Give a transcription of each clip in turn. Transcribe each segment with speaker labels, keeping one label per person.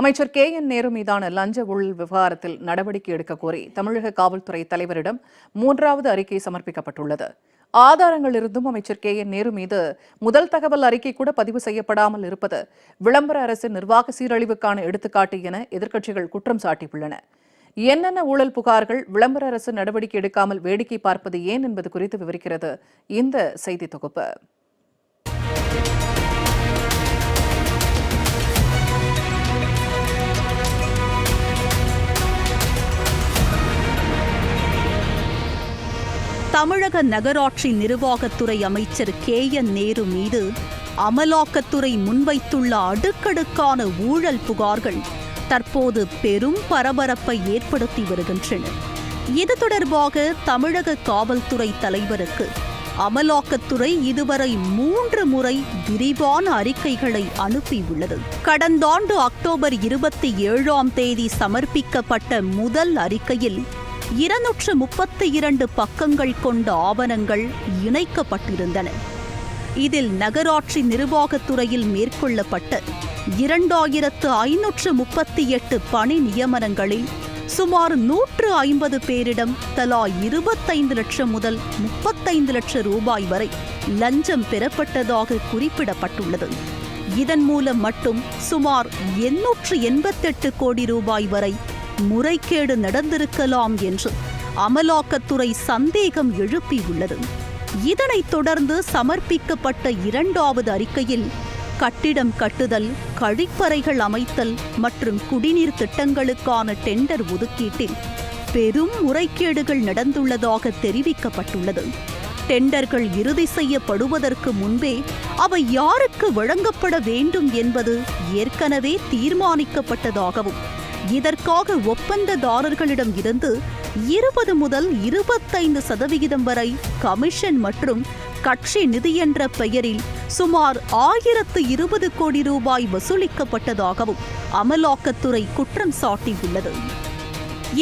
Speaker 1: அமைச்சர் K N Nehru மீதான லஞ்ச ஊழல் விவகாரத்தில் நடவடிக்கை எடுக்க கோரி தமிழக காவல்துறை தலைவரிடம் மூன்றாவது அறிக்கை சமர்ப்பிக்கப்பட்டுள்ளது ஆதாரங்கள் இருந்தும் அமைச்சர் கே என் நேரு மீது முதல் தகவல் அறிக்கை கூட பதிவு செய்யப்படாமல் இருப்பது விளம்பர அரசின் நிர்வாக சீரழிவுக்கான எடுத்துக்காட்டு என எதிர்க்கட்சிகள் குற்றம் சாட்டியுள்ளன என்னென்ன ஊழல் புகார்கள் விளம்பர அரசு நடவடிக்கை எடுக்காமல் வேடிக்கை பார்ப்பது ஏன் என்பது குறித்து விவரிக்கிறது இந்த செய்தி தொகுப்பு
Speaker 2: தமிழக நகராட்சி நிர்வாகத்துறை அமைச்சர் கே என் நேரு மீது அமலாக்கத்துறை முன்வைத்துள்ள அடுக்கடுக்கான ஊழல் புகார்கள் தற்போது பெரும் பரபரப்பை ஏற்படுத்தி வருகின்றன இது தொடர்பாக தமிழக காவல்துறை தலைவருக்கு அமலாக்கத்துறை இதுவரை மூன்று முறை விரிவான அறிக்கைகளை அனுப்பியுள்ளது கடந்த ஆண்டு அக்டோபர் இருபத்தி ஏழாம் தேதி சமர்ப்பிக்கப்பட்ட முதல் அறிக்கையில் இருநூற்று முப்பத்தி இரண்டு பக்கங்கள் கொண்ட ஆவணங்கள் இணைக்கப்பட்டிருந்தன இதில் நகராட்சி நிர்வாகத்துறையில் மேற்கொள்ளப்பட்ட இரண்டாயிரத்து ஐநூற்று முப்பத்தி எட்டு பணி நியமனங்களில் சுமார் நூற்று ஐம்பது பேரிடம் தலா இருபத்தைந்து லட்சம் முதல் முப்பத்தைந்து லட்சம் ரூபாய் வரை லஞ்சம் பெறப்பட்டதாக குறிப்பிடப்பட்டுள்ளது இதன் மூலம் மட்டும் சுமார் எண்ணூற்று எண்பத்தெட்டு கோடி ரூபாய் வரை முறைகேடு நடந்திருக்கலாம் என்று அமலாக்கத்துறை சந்தேகம் எழுப்பியுள்ளது இதனைத் தொடர்ந்து சமர்ப்பிக்கப்பட்ட இரண்டாவது அறிக்கையில் கட்டிடம் கட்டுதல் கழிப்பறைகள் அமைத்தல் மற்றும் குடிநீர் திட்டங்களுக்கான டெண்டர் ஒதுக்கீட்டில் பெரும் முறைகேடுகள் நடந்துள்ளதாக தெரிவிக்கப்பட்டுள்ளது டெண்டர்கள் இறுதி செய்யப்படுவதற்கு முன்பே அவை யாருக்கு வழங்கப்பட வேண்டும் என்பது ஏற்கனவே தீர்மானிக்கப்பட்டதாகவும் இதற்காக ஒப்பந்ததாரர்களிடம் இருந்து இருபது முதல் இருபத்தைந்து சதவிகிதம் வரை கமிஷன் மற்றும் கட்சி நிதி என்ற பெயரில் சுமார் ஆயிரத்து இருபது கோடி ரூபாய் வசூலிக்கப்பட்டதாகவும் அமலாக்கத்துறை குற்றம் சாட்டியுள்ளது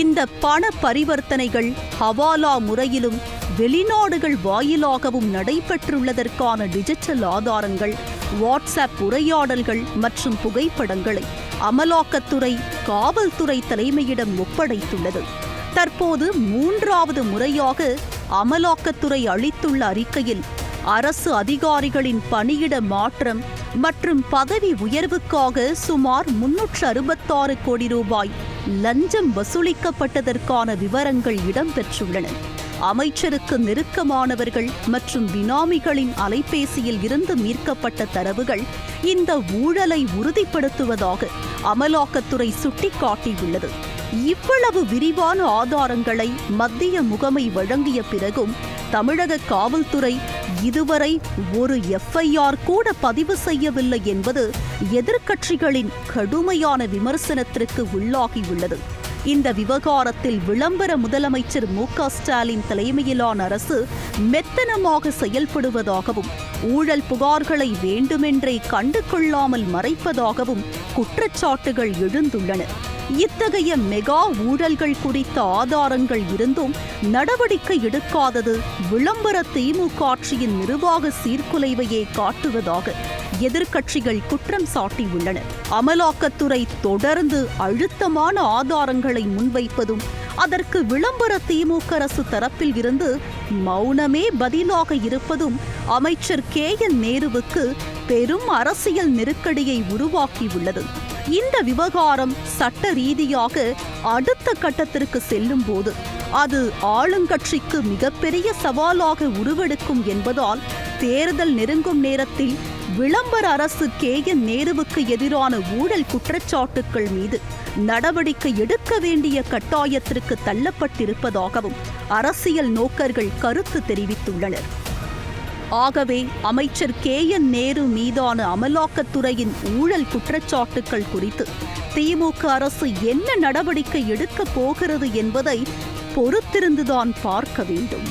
Speaker 2: இந்த பண பரிவர்த்தனைகள் ஹவாலா முறையிலும் வெளிநாடுகள் வாயிலாகவும் நடைபெற்றுள்ளதற்கான டிஜிட்டல் ஆதாரங்கள் வாட்ஸ்அப் உரையாடல்கள் மற்றும் புகைப்படங்களை அமலாக்கத்துறை காவல்துறை தலைமையிடம் ஒப்படைத்துள்ளது தற்போது மூன்றாவது முறையாக அமலாக்கத்துறை அளித்துள்ள அறிக்கையில் அரசு அதிகாரிகளின் பணியிட மாற்றம் மற்றும் பதவி உயர்வுக்காக சுமார் முன்னூற்று அறுபத்தாறு கோடி ரூபாய் லஞ்சம் வசூலிக்கப்பட்டதற்கான விவரங்கள் இடம்பெற்றுள்ளன அமைச்சருக்கு நெருக்கமானவர்கள் மற்றும் பினாமிகளின் அலைபேசியில் இருந்து மீட்கப்பட்ட தரவுகள் இந்த ஊழலை உறுதிப்படுத்துவதாக அமலாக்கத்துறை சுட்டிக்காட்டியுள்ளது இவ்வளவு விரிவான ஆதாரங்களை மத்திய முகமை வழங்கிய பிறகும் தமிழக காவல்துறை இதுவரை ஒரு எஃப்ஐஆர் கூட பதிவு செய்யவில்லை என்பது எதிர்க்கட்சிகளின் கடுமையான விமர்சனத்திற்கு உள்ளாகியுள்ளது இந்த விவகாரத்தில் விளம்பர முதலமைச்சர் மு க ஸ்டாலின் தலைமையிலான அரசு மெத்தனமாக செயல்படுவதாகவும் ஊழல் புகார்களை வேண்டுமென்றே கண்டு கொள்ளாமல் மறைப்பதாகவும் குற்றச்சாட்டுகள் எழுந்துள்ளன இத்தகைய மெகா ஊழல்கள் குறித்த ஆதாரங்கள் இருந்தும் நடவடிக்கை எடுக்காதது விளம்பர திமுக ஆட்சியின் நிர்வாக சீர்குலைவையே காட்டுவதாக எதிர்க்கட்சிகள் குற்றம் சாட்டியுள்ளன அமலாக்கத்துறை தொடர்ந்து அழுத்தமான ஆதாரங்களை முன்வைப்பதும் அதற்கு விளம்பர திமுக அரசு தரப்பில் இருந்து மௌனமே பதிலாக இருப்பதும் அமைச்சர் கே என் நேருவுக்கு பெரும் அரசியல் நெருக்கடியை உருவாக்கியுள்ளது இந்த விவகாரம் சட்ட ரீதியாக அடுத்த கட்டத்திற்கு செல்லும் போது அது ஆளுங்கட்சிக்கு மிகப்பெரிய சவாலாக உருவெடுக்கும் என்பதால் தேர்தல் நெருங்கும் நேரத்தில் விளம்பர அரசு கே என் நேருவுக்கு எதிரான ஊழல் குற்றச்சாட்டுக்கள் மீது நடவடிக்கை எடுக்க வேண்டிய கட்டாயத்திற்கு தள்ளப்பட்டிருப்பதாகவும் அரசியல் நோக்கர்கள் கருத்து தெரிவித்துள்ளனர் ஆகவே அமைச்சர் கே என் நேரு மீதான அமலாக்கத்துறையின் ஊழல் குற்றச்சாட்டுக்கள் குறித்து திமுக அரசு என்ன நடவடிக்கை எடுக்கப் போகிறது என்பதை பொறுத்திருந்துதான் பார்க்க வேண்டும்